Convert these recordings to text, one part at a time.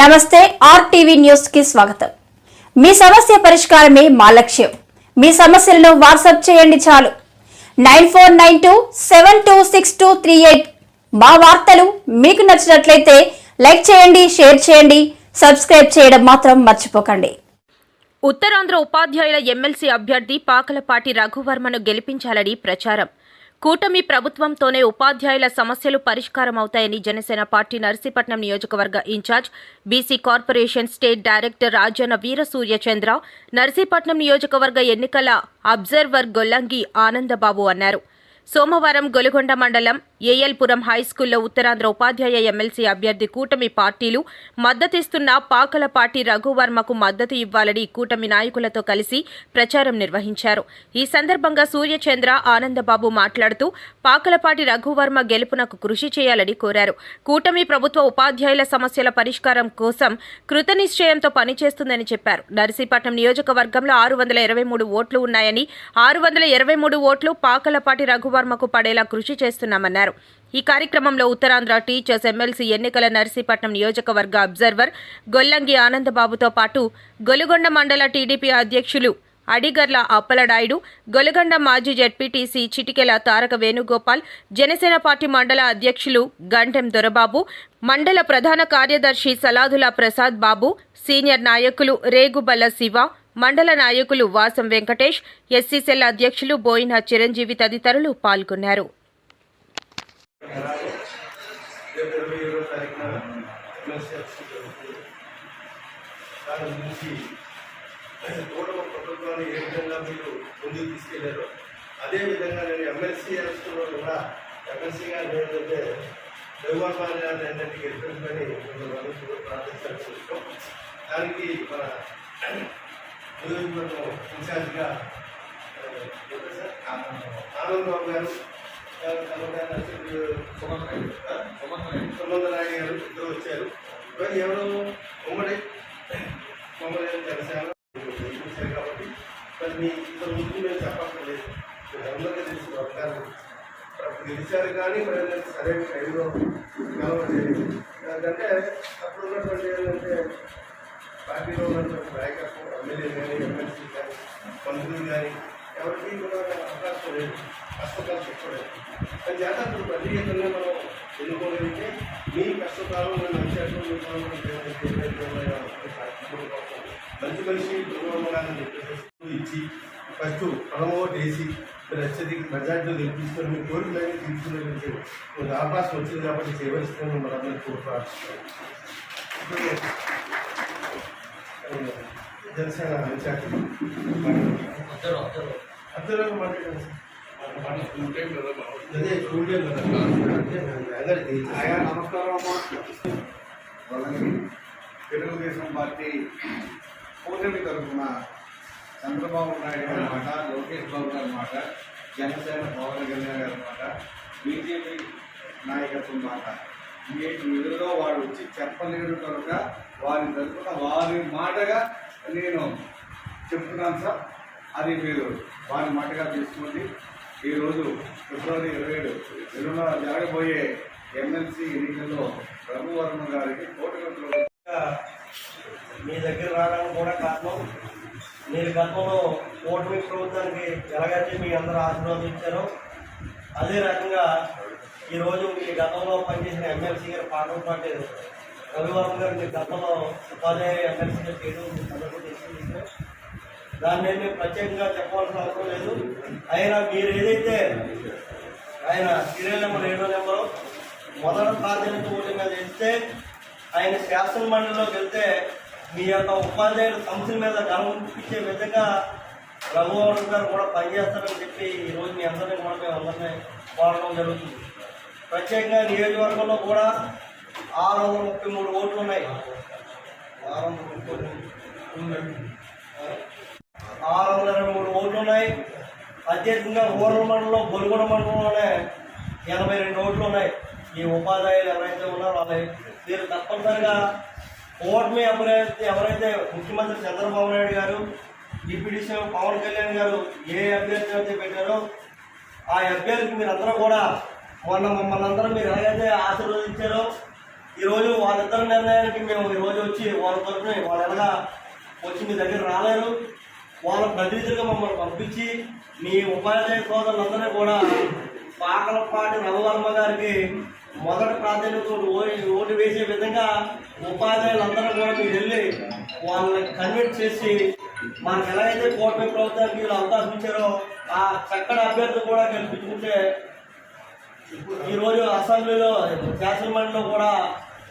నమస్తే ఆర్టీవీ న్యూస్కి స్వాగతం. మీ సమస్య పరిష్కారమే మా లక్ష్యం. మీ సమస్యలను వాట్సాప్ చేయండి చాలు. Nine four nine two seven two six two three eight మా వార్తలు మీకు నచ్చినట్లయితే లైక్ చేయండి షేర్ చేయండి సబ్స్క్రైబ్ చేయడం మాత్రం మర్చిపోకండి. ఉత్తరాంధ్ర ఉపాధ్యాయుల ఎమ్మెల్సీ అభ్యర్థి పాకలపాటి రఘువర్మను గెలిపించాలని ప్రచారం. కూటమి ప్రభుత్వంతోనే ఉపాధ్యాయుల సమస్యలు పరిష్కారం అవుతాయని జనసేన పార్టీ నర్సీపట్నం నియోజకవర్గ incharge BC corporation state director Rajanna Veerasuryachandra Narsipatnam నియోజకవర్గ ఎన్నికల అబ్జర్వర్ గొల్లంగి ఆనందబాబు అన్నారు. సోమవారం గొలుగొండ మండలం ఏఎల్పురం హైస్కూల్లో ఉత్తరాంధ్ర ఉపాధ్యాయ ఎమ్మెల్సీ అభ్యర్థి కూటమి పార్టీలు మద్దతిస్తున్న పాకలపాటి రఘువర్మకు మద్దతు ఇవ్వాలని కూటమి నాయకులతో కలిసి ప్రచారం నిర్వహించారు. ఈ సందర్భంగా సూర్యచంద్ర ఆనందబాబు మాట్లాడుతూ పాకలపాటి రఘువర్మ గెలుపునకు కృషి చేయాలని కోరారు. కూటమి ప్రభుత్వ ఉపాధ్యాయుల సమస్యల పరిష్కారం కోసం కృతనిశ్చయంతో పనిచేస్తుందని చెప్పారు. నర్సీపట్నం నియోజకవర్గంలో ఆరు వందల ఇరవై మూడు ఓట్లు ఉన్నాయని ఆరు వందల ఇరవై మూడు ఓట్లు పాకలపాటి రఘువర్మకు పడేలా కృషి చేస్తున్నామన్నారు. ఈ కార్యక్రమంలో ఉత్తరాంధ్ర టీచర్స్ ఎమ్మెల్సీ ఎన్నికల నర్సీపట్నం నియోజకవర్గ అబ్జర్వర్ గొల్లంగి ఆనందబాబుతో పాటు గొలుగొండ మండల టీడీపీ అధ్యక్షులు అడిగర్ల అప్పలడాయుడు గొలగండ మాజీ జడ్పీటీసీ చిటికెల తారక వేణుగోపాల్ జనసేన పార్టీ మండల అధ్యక్షులు గంటెం దొరబాబు మండల ప్రధాన కార్యదర్శి సలాదుల ప్రసాద్ బాబు సీనియర్ నాయకులు రేగుబల్ల శివ మండల నాయకులు వాసం వెంకటేష్ ఎస్సీసెల్ అధ్యక్షులు బోయిన చిరంజీవి తదితరులు పాల్గొన్నారు. రేపు ఇరవై ఏడో తారీఖున ఎమ్మెల్సీ జరుగుతుంది దాని గురించి కూటమి ప్రభుత్వాన్ని ఏ విధంగా మీరు ముందుకు తీసుకెళ్ళారో అదేవిధంగా నేను ఎమ్మెల్సీ ఎలక్షన్లో కూడా ఎమ్మెల్సీ గారు ఏంటంటే రఘువర్మ గారిని ఏంటంటే గెలిపించమని మిమ్మల్ని ప్రార్థించాల్సి ప్రార్థించాల్సి దానికి మన నియోజకవర్గం ఇన్ఛార్జిగా ఆ, ఆనంద్ బాబు గారు ఆ, తర్వాత గారు ఇద్దరు వచ్చారు ఇవన్నీ ఎవరు ఉమ్మడి మమ్మల్ని జనసేన చూశారు కాబట్టి మరి మీ ఇద్దరు ముందు మేము చెప్పక్కర్లేదు అందరికీ తెలుసు వర్గాలు అప్పుడు గెలిచారు కానీ మరి సరైన టైంలో గెలవలేదు ఎందుకంటే అప్పుడు ఉన్నటువంటి ఏంటంటే పార్టీలో ఉన్నటువంటి నాయకత్వం ఎమ్మెల్యే కానీ ఎమ్మెల్సీ కానీ మంత్రులు కానీ ఎవరికి కూడా అవకాశం లేదు. కష్టకాలం చెప్పలేదు అది చేత ఇప్పుడు ప్రత్యేకంగా మనం ఎన్నుకోగలిగితే మీ కష్టకాలంలో నడిచేట్లు మీ మంచి మనిషి దుర్గమగాలని చెప్పేసి ఇచ్చి ఫస్ట్ ప్రమోట్ వేసి మీరు అత్యధిక మెజార్టీలో తెప్పించుకొని మీ కోరికలన్నీ తీర్చుకునే కొంత అవకాశం వచ్చింది కాబట్టి చేయవలసిందని మనందరికీ కూడా ప్రార్థిస్తున్నాం ఇప్పుడు జనసేన అందరూ అందరూ మాట్లాడారు అదే స్టూడియో కదా అదే ఆయా నమస్కారం అమ్మా వాళ్ళని తెలుగుదేశం పార్టీ కూటమి తరఫున చంద్రబాబు నాయుడు గారి మాట లోకేష్ బాబు గారి మాట జనసేన పవన్ కళ్యాణ్ గారి మాట బీజేపీ నాయకత్వం మాట వీటి విధుల్లో వాడు వచ్చి చెప్పలేరు కనుక వారి తరఫున వారి మాటగా నేను చెప్తున్నాను సార్. అది మీరు వారి మాటగా తీసుకోండి. ఈరోజు ఫిబ్రవరి ఇరవై ఏడు ఎల్లుండ జరగబోయే ఎమ్మెల్సీ ఎన్నికల్లో రఘువర్మ గారికి కోటగంటలో మీ దగ్గర రావడానికి కూడా కారణం మీరు గతంలో ఓటమి ప్రభుత్వానికి ఎలాగైతే మీ అందరూ ఆశీర్వదించారో అదే రకంగా ఈరోజు మీ గతంలో పనిచేసిన ఎమ్మెల్సీ గారు పాటలు పాటే రవివర్మ గారు మీ గతంలో ఉపాధ్యాయ ఎమ్మెల్సీగా చేయడం మీ అందరికీ తెలిసిన విషయమే. దాన్ని నేను ప్రత్యేకంగా చెప్పాల్సిన అవసరం లేదు. అయినా మీరు ఏదైతే ఆయన సీరియల్ నెంబర్ ఏడో నెంబరు మొదటి ప్రాధాన్యత ఓటు మీద ఇస్తే ఆయన శాసన మండలిలోకి వెళ్తే మీ యొక్క ఉపాధ్యాయుల సమస్యల మీద గమనించే విధంగా రఘువరం గారు కూడా పనిచేస్తారని చెప్పి ఈరోజు మీ అందరినీ కూడా మేము అందరినీ కోరడం జరుగుతుంది. ప్రత్యేకంగా నియోజకవర్గంలో కూడా ఆరు వందల ముప్పై మూడు ఓట్లు ఉన్నాయి. ఆరు వందల ముప్పై మూడు. ఆరు వందల ఇరవై మూడు ఓట్లు ఉన్నాయి అత్యధికంగా రూరల్ మండలంలో బొలుగొండ మండలంలోనే ఎనభై రెండు ఓట్లు ఉన్నాయి. ఈ ఉపాధ్యాయులు ఎవరైతే ఉన్నారో వాళ్ళ మీరు తప్పనిసరిగా ఓటమి ఎవరైతే ఎవరైతే ముఖ్యమంత్రి చంద్రబాబు నాయుడు గారు డిప్యూటీ సీఎం పవన్ కళ్యాణ్ గారు ఏ అభ్యర్థి అయితే పెట్టారో ఆ అభ్యర్థికి మీరందరూ కూడా మొన్న మమ్మల్ని అందరూ మీరు ఎలాగైతే ఆశీర్వదించారో ఈరోజు వాళ్ళిద్దరి నిర్ణయానికి మేము ఈరోజు వచ్చి వాళ్ళ తరఫున వాళ్ళు ఎలాగా వచ్చి మీ దగ్గర రాలేరు. వాళ్ళ ప్రతినిధులుగా మమ్మల్ని పంపించి మీ ఉపాధ్యాయ సోదరులందరూ కూడా పాకలపాటి రఘువర్మ గారికి మొదటి ప్రాధాన్యత ఓటు వేసే విధంగా ఉపాధ్యాయులందరూ కూడా మీరు వెళ్ళి వాళ్ళని కన్విన్స్ చేసి మనకు ఎలా అయితే కూటమి ప్రభుత్వానికి వీళ్ళు అవకాశం ఇచ్చారో ఆ చక్కటి అభ్యర్థి కూడా గెలిపించుకుంటే ఈరోజు అసెంబ్లీలో శాసనమండలిలో కూడా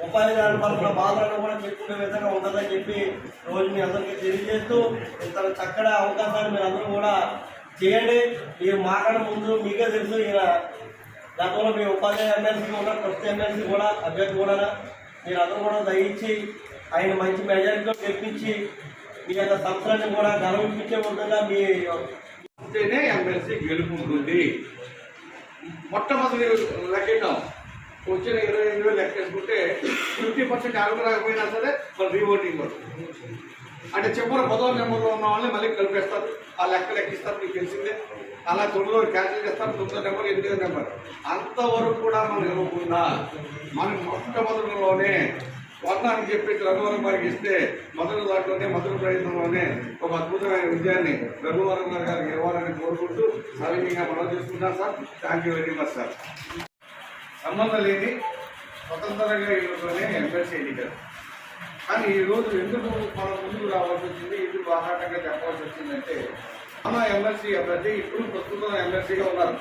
ఉపాధి పట్ల బాధలను కూడా చెప్పుకునే విధంగా ఉంటుందని చెప్పి రోజు మీ అందరికీ తెలియజేస్తూ ఇంత చక్కటి అవకాశాన్ని మీరు అందరూ కూడా చేయండి. మీరు మాకన్నా ముందు మీకే తెలుసు ఈయన గతంలో మీ ఉపాధ్యాయ ఎమ్మెల్సీ కూడా ప్రస్తుత ఎమ్మెల్సీ కూడా అభ్యర్థి కూడా. మీరు అందరూ కూడా దయించి ఆయన మంచి మెజారిటీతో గెలిపించి మీ యొక్క సంస్థలను కూడా గర్వించే విధంగా మీ ఎమ్మెల్సీ గెలుపుంటుంది మొట్టమొదటి లెక్కేద్దాం. వచ్చిన ఇరవై ఎనిమిది వేలు లెక్కేసుకుంటే ఫిఫ్టీ పర్సెంట్ అరవై రాకపోయినా సరే మరి రీఓటింగ్ వస్తుంది అంటే చివరి పదో నెంబర్లో ఉన్న వాళ్ళని మళ్ళీ కలిపేస్తారు. ఆ లెక్క లెక్కిస్తారు మీకు తెలిసిందే. అలా తొమ్మిదో క్యాన్సిల్ చేస్తారు తొమ్మిదో నెంబర్ ఎనిమిదో నెంబర్. అంతవరకు కూడా మనం ఇవ్వకుండా మనం మొట్టమొదటిలోనే వర్ణానికి చెప్పేసి రఘువరం గారికి ఇస్తే మొదటి దాంట్లోనే మొదటి ప్రయత్నంలోనే ఒక అద్భుతమైన విజయాన్ని రఘువరం గారికి ఇవ్వాలని కోరుకుంటూ సవినీయంగా మనం చేసుకుంటాం sir. Thank you very much sir సంబంధం లేని స్వతంత్రంగా ఈరోజునే ఎమ్మెల్సీ ఎన్నికలు. కానీ ఈరోజు ఎందుకు మనం ముందుకు రావాల్సి వచ్చింది? ఎందుకు బాహాటంగా చెప్పాల్సి వచ్చిందంటే మన ఎమ్మెల్సీ అభ్యర్థి ఇప్పుడు ప్రస్తుతం ఎమ్మెల్సీగా ఉన్నారు.